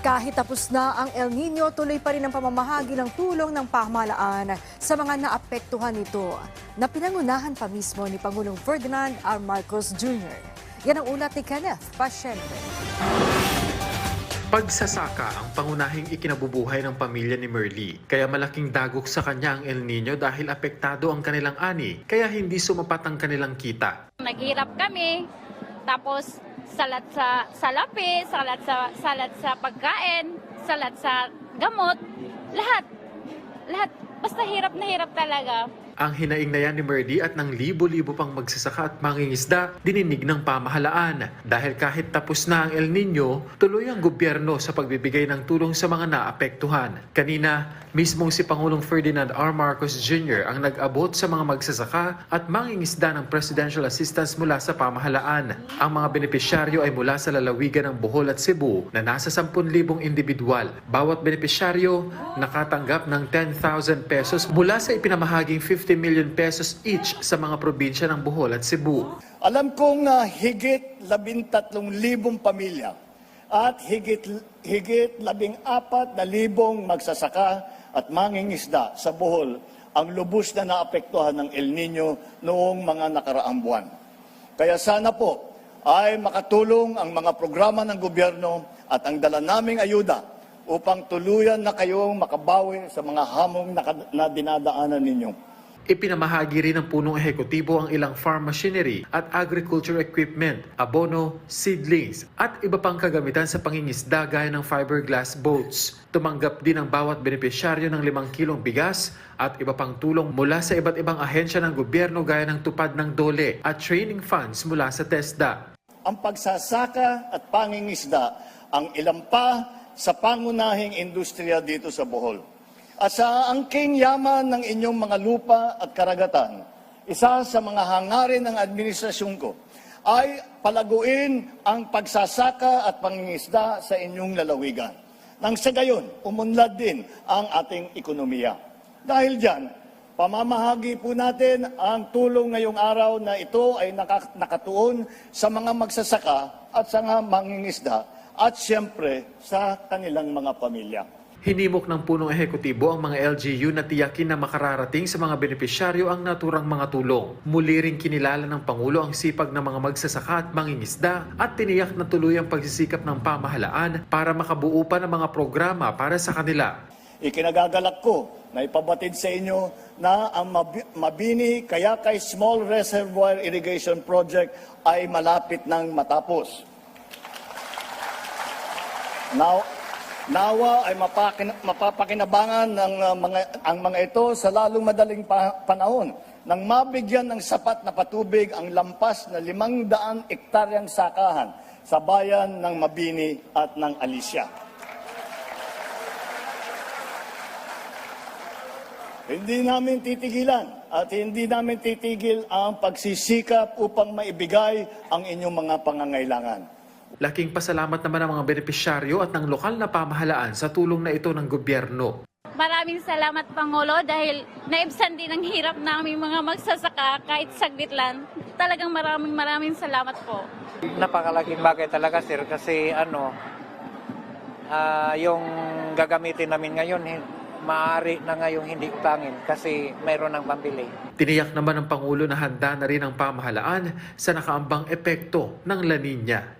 Kahit tapos na ang El Nino, tuloy pa rin ang pamamahagi ng tulong ng pamahalaan sa mga naapektuhan nito na pinangunahan pa mismo ni Pangulong Ferdinand R. Marcos Jr. Yan ang ulat ni Kenneth Pasyente. Pagsasaka ang pangunahing ikinabubuhay ng pamilya ni Merly. Kaya malaking dagok sa kanya ang El Nino dahil apektado ang kanilang ani, kaya hindi sumapat ang kanilang kita. Naghirap kami, tapos salat sa salapi, salat sa salat sa pagkain, salat sa gamot, lahat. Lahat basta hirap na hirap talaga. Ang hinaing na yan ni Merly at ng libo-libo pang magsasaka at mangingisda, dininig ng pamahalaan. Dahil kahit tapos na ang El Nino, tuloy ang gobyerno sa pagbibigay ng tulong sa mga naapektuhan. Kanina, mismong si Pangulong Ferdinand R. Marcos Jr. ang nag-abot sa mga magsasaka at mangingisda ng presidential assistance mula sa pamahalaan. Ang mga benepisyaryo ay mula sa lalawigan ng Bohol at Cebu na nasa 10,000 individual. Bawat benepisyaryo nakatanggap ng 10,000 pesos mula sa ipinamahaging 50 million pesos each sa mga probinsya ng Bohol at Cebu. Alam kong na higit 13,000 pamilya at higit higit 14,000 magsasaka at mangingisda sa Bohol ang lubos na naapektuhan ng El Nino noong mga nakaraang buwan. Kaya sana po ay makatulong ang mga programa ng gobyerno at ang dala naming ayuda upang tuluyan na kayong makabawi sa mga hamong na dinadaanan ninyo. Ipinamahagi rin ng punong ehekutibo ang ilang farm machinery at agriculture equipment, abono, seedlings at iba pang kagamitan sa pangingisda gaya ng fiberglass boats. Tumanggap din ang bawat benepisyaryo ng 5 kilong bigas at iba pang tulong mula sa iba't ibang ahensya ng gobyerno gaya ng tupad ng dole at training funds mula sa TESDA. ang pagsasaka at pangingisda ang ilan pa sa pangunahing industriya dito sa Bohol. At sa angking yaman ng inyong mga lupa at karagatan, isa sa mga hangarin ng administrasyon ko ay palaguin ang pagsasaka at pangingisda sa inyong lalawigan. Nang sa gayon, umunlad din ang ating ekonomiya. Dahil dyan, Pamamahagi po natin ang tulong ngayong araw na ito ay naka- nakatuon sa mga magsasaka at sa mga mangingisda at siyempre sa kanilang mga pamilya. Hinimok ng punong ehekutibo ang mga LGU na tiyakin na makararating sa mga benepisyaryo ang naturang mga tulong. Muli ring kinilala ng Pangulo ang sipag ng mga magsasaka at mangingisda at tiniyak na tuloy ang pagsisikap ng pamahalaan para makabuo pa ng mga programa para sa kanila. Ikinagagalak ko na ipabatid sa inyo na ang Mabi- Mabini Kayakay Small Reservoir Irrigation Project ay malapit nang matapos. Now, nawa ay mapakin, mapapakinabangan ng uh, mga, ang mga ito sa lalong madaling pa- panahon nang mabigyan ng sapat na patubig ang lampas na limang daan ektaryang sakahan sa bayan ng Mabini at ng Alicia. Hindi namin titigilan at hindi namin titigil ang pagsisikap upang maibigay ang inyong mga pangangailangan. Laking pasalamat naman ang mga benepisyaryo at ng lokal na pamahalaan sa tulong na ito ng gobyerno. Maraming salamat Pangulo dahil naibsan din ang hirap namin mga magsasaka kahit saglit lang. Talagang maraming maraming salamat po. Napakalaking bagay talaga sir kasi ano ah, yung gagamitin namin ngayon maaari na ngayong hindi utangin kasi mayroon ng pambili. Tiniyak naman ng Pangulo na handa na rin ang pamahalaan sa nakaambang epekto ng La Nina.